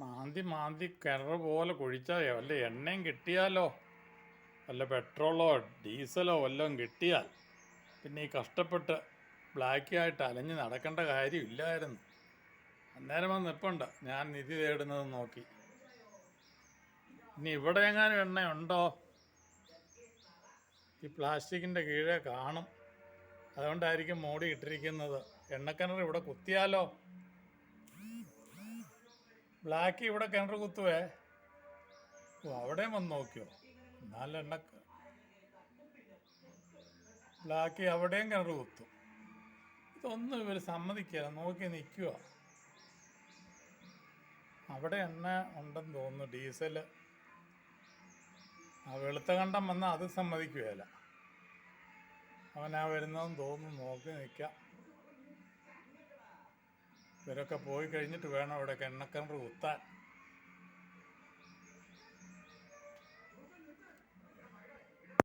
മാന്തി മാന്തി കിണറ് പോലെ കുഴിച്ചാൽ വല്ല എണ്ണയും കിട്ടിയാലോ? വല്ല പെട്രോളോ ഡീസലോ വല്ലതും കിട്ടിയാൽ പിന്നെ ഈ കഷ്ടപ്പെട്ട് ബ്ലാക്കിയായിട്ട് അലഞ്ഞ് നടക്കേണ്ട കാര്യമില്ലായിരുന്നു അന്നേരം വന്ന് നിൽപ്പുണ്ട് ഞാൻ നിധി തേടുന്നത് നോക്കി. ഇനി ഇവിടെ എങ്ങാനും എണ്ണയുണ്ടോ? ഈ പ്ലാസ്റ്റിക്കിന്റെ കീഴെ കാണും. അതുകൊണ്ടായിരിക്കും മോടി ഇട്ടിരിക്കുന്നത്. എണ്ണക്കിണർ ഇവിടെ കുത്തിയാലോ? ബ്ലാക്ക് ഇവിടെ കിണർ കുത്തുവേ. ഓ അവിടെയും വന്ന് നോക്കിയോ? നല്ല എണ്ണ ബ്ലാക്ക് അവിടെയും കിണർ കുത്തും. ഇതൊന്നും ഇവർ സമ്മതിക്കുക നോക്കി നിൽക്കുക അവിടെ എണ്ണ ഉണ്ടെന്ന് തോന്നുന്നു ഡീസൽ ആ വെളുത്ത കണ്ടം വന്നാൽ അത് സമ്മതിക്കുകയില്ല. അവനാ വരുന്നതെന്ന് തോന്നുന്നു നോക്കി നിൽക്കാം ഇവരൊക്കെ പോയി കഴിഞ്ഞിട്ട് വേണം അവിടെ എണ്ണക്കിണർ കുത്താൻ.